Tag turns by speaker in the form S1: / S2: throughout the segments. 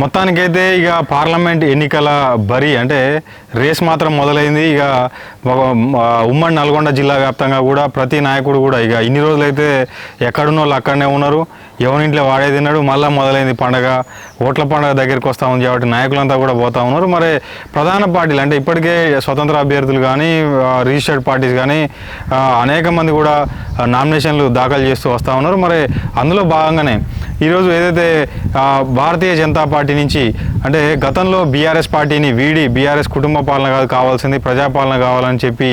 S1: మొత్తానికైతే ఇక పార్లమెంట్ ఎన్నికల బరి అంటే రేస్ మాత్రం మొదలైంది. ఇక ఉమ్మడి నల్గొండ జిల్లా వ్యాప్తంగా కూడా ప్రతి నాయకుడు కూడా ఇక ఇన్ని రోజులైతే ఎక్కడున్న వాళ్ళు అక్కడనే ఉన్నారు. ఎవరింట్లో వాడే తిన్నాడు మళ్ళీ మొదలైంది పండగ. ఓట్ల పండగ దగ్గరికి వస్తూ ఉంది కాబట్టి నాయకులంతా కూడా పోతా ఉన్నారు. మరి ప్రధాన పార్టీలు అంటే ఇప్పటికే స్వతంత్ర అభ్యర్థులు కానీ రిజిస్టర్డ్ పార్టీస్ కానీ అనేక మంది కూడా నామినేషన్లు దాఖలు చేస్తూ వస్తూ ఉన్నారు. మరి అందులో భాగంగానే ఈరోజు ఏదైతే భారతీయ జనతా పార్టీ నుంచి అంటే గతంలో బీఆర్ఎస్ పార్టీని వీడి బీఆర్ఎస్ కుటుంబ పాలన కాదు కావాల్సింది ప్రజాపాలన కావాలని చెప్పి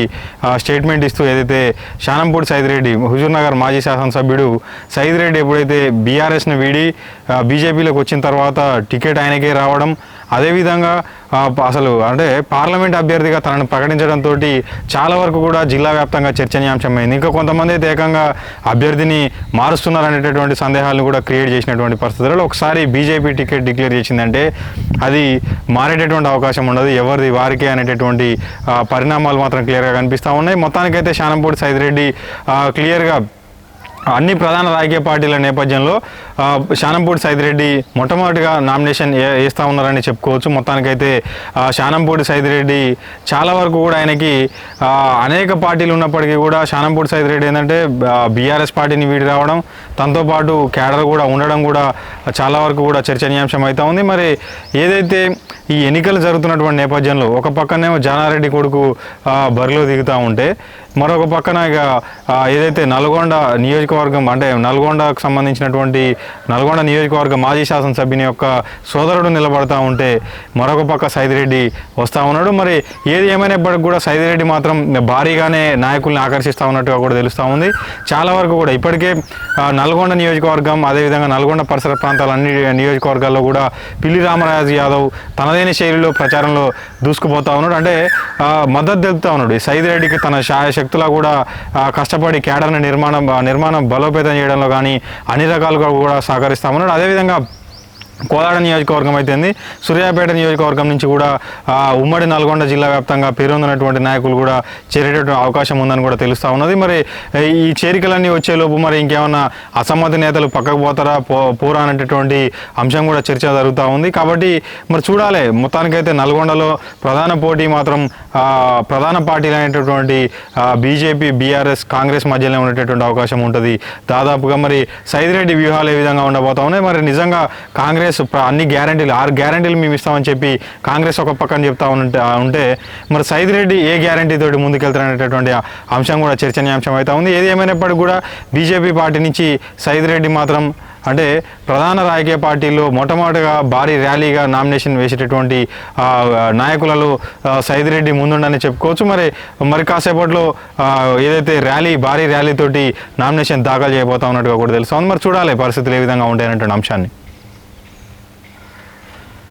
S1: స్టేట్మెంట్ ఇస్తూ ఏదైతే శానంపూడి సైదిరెడ్డి హుజూర్నగర్ మాజీ శాసనసభ్యుడు సైదిరెడ్డి ఎప్పుడైతే బీఆర్ఎస్ని వీడి బీజేపీలోకి వచ్చిన తర్వాత టికెట్ ఆయనకే రావడం అదేవిధంగా అసలు అంటే పార్లమెంట్ అభ్యర్థిగా తనను ప్రకటించడంతో చాలా వరకు కూడా జిల్లా వ్యాప్తంగా చర్చనీయాంశమైంది. ఇంకా కొంతమంది అయితే ఏకంగా అభ్యర్థిని మారుస్తున్నారనేటటువంటి సందేహాలను కూడా క్రియేట్ చేసినటువంటి పరిస్థితులలో ఒకసారి బీజేపీ టికెట్ డిక్లేర్ చేసిందంటే అది మారేటటువంటి అవకాశం ఉండదు. ఎవరిది వారికే అనేటటువంటి పరిణామాలు మాత్రం క్లియర్గా కనిపిస్తూ ఉన్నాయి. మొత్తానికైతే శానంపూడి సైదిరెడ్డి క్లియర్గా అన్ని ప్రధాన రాజకీయ పార్టీల నేపథ్యంలో శానంపూడి సైదిరెడ్డి మొట్టమొదటిగా నామినేషన్ వేస్తూ ఉన్నారని చెప్పుకోవచ్చు. మొత్తానికైతే శానంపూడి సైదిరెడ్డి చాలా వరకు కూడా ఆయనకి అనేక పార్టీలు ఉన్నప్పటికీ కూడా శానంపూడి సైదిరెడ్డి ఏంటంటే బీఆర్ఎస్ పార్టీని వీడి రావడం తనతో పాటు క్యాడర్ కూడా ఉండడం కూడా చాలా వరకు కూడా చర్చనీయాంశం అవుతూ ఉంది. మరి ఏదైతే ఈ ఎన్నికలు జరుగుతున్నటువంటి నేపథ్యంలో ఒక పక్కనేమో జానారెడ్డి కొడుకు బరిలో దిగుతూ ఉంటే మరొక పక్కన ఇక ఏదైతే నల్గొండ నియోజకవర్గం అంటే నల్గొండకు సంబంధించినటువంటి నల్గొండ నియోజకవర్గ మాజీ శాసనసభ్యుని యొక్క సోదరుడు నిలబడతా ఉంటే మరొక పక్క సైదిరెడ్డి వస్తూ ఉన్నాడు. మరి ఏది ఏమైనప్పటికీ కూడా సైదిరెడ్డి మాత్రం భారీగానే నాయకుల్ని ఆకర్షిస్తూ ఉన్నట్టుగా కూడా తెలుస్తూ ఉంది. చాలా వరకు కూడా ఇప్పటికే నల్గొండ నియోజకవర్గం అదేవిధంగా నల్గొండ పరిసర ప్రాంతాల అన్ని నియోజకవర్గాల్లో కూడా పిల్లి రామరాజు యాదవ్ తనదైన శైలిలో ప్రచారంలో దూసుకుపోతా ఉన్నాడు. అంటే మద్దతు తెలుపుతా ఉన్నాడు. సైదిరెడ్డికి తన శాయశక్తులా కూడా కష్టపడి క్యాడర్ని నిర్మాణం నిర్మాణం బలోపేతం చేయడంలో కానీ అన్ని రకాలుగా కూడా సహకరిస్తామన్నాడు. అదేవిధంగా కోదాడ నియోజకవర్గం అయితేంది. సూర్యాపేట నియోజకవర్గం నుంచి కూడా ఉమ్మడి నల్గొండ జిల్లా వ్యాప్తంగా పేరొందినటువంటి నాయకులు కూడా చేరేటటువంటి అవకాశం ఉందని కూడా తెలుస్తూ ఉన్నది. మరి ఈ చేరికలన్నీ వచ్చేలోపు మరి ఇంకేమన్నా అసమ్మతి నేతలు పక్కకు పోతారా? పో పోరా అనేటటువంటి అంశం కూడా చర్చ జరుగుతూ ఉంది. కాబట్టి మరి చూడాలి. మొత్తానికైతే నల్గొండలో ప్రధాన పోటీ మాత్రం ప్రధాన పార్టీలు అనేటటువంటి బీజేపీ బీఆర్ఎస్ కాంగ్రెస్ మధ్యలో ఉండేటటువంటి అవకాశం ఉంటుంది. దాదాపుగా మరి సైదిరెడ్డి వ్యూహాలు ఏ విధంగా ఉండబోతా ఉన్నాయి? మరి నిజంగా కాంగ్రెస్ కాంగ్రెస్ అన్ని గ్యారంటీలు ఆరు గ్యారంటీలు మేము ఇస్తామని చెప్పి కాంగ్రెస్ ఒక పక్కన చెప్తా ఉంటే మరి మరి సైదిరెడ్డి ఏ గ్యారంటీ తోటి ముందుకెళ్తారనేటటువంటి ఆ అంశం కూడా చర్చనీయాంశం అవుతా ఉంది. ఏది ఏమైనప్పటికీ కూడా బీజేపీ పార్టీ నుంచి సైదిరెడ్డి మాత్రం అంటే ప్రధాన రాజకీయ పార్టీలో మొట్టమొదటిగా భారీ ర్యాలీగా నామినేషన్ వేసేటటువంటి నాయకులలో సైద్ సైదిరెడ్డి ముందుండని చెప్పుకోవచ్చు. మరి మరి కాసేపట్లో ఏదైతే ర్యాలీ భారీ ర్యాలీతోటి నామినేషన్ దాఖలు చేయబోతా ఉన్నట్టుగా కూడా తెలుస్తుంది. మరి చూడాలి పరిస్థితులు ఏ విధంగా ఉంటాయనేటువంటి అంశాన్ని.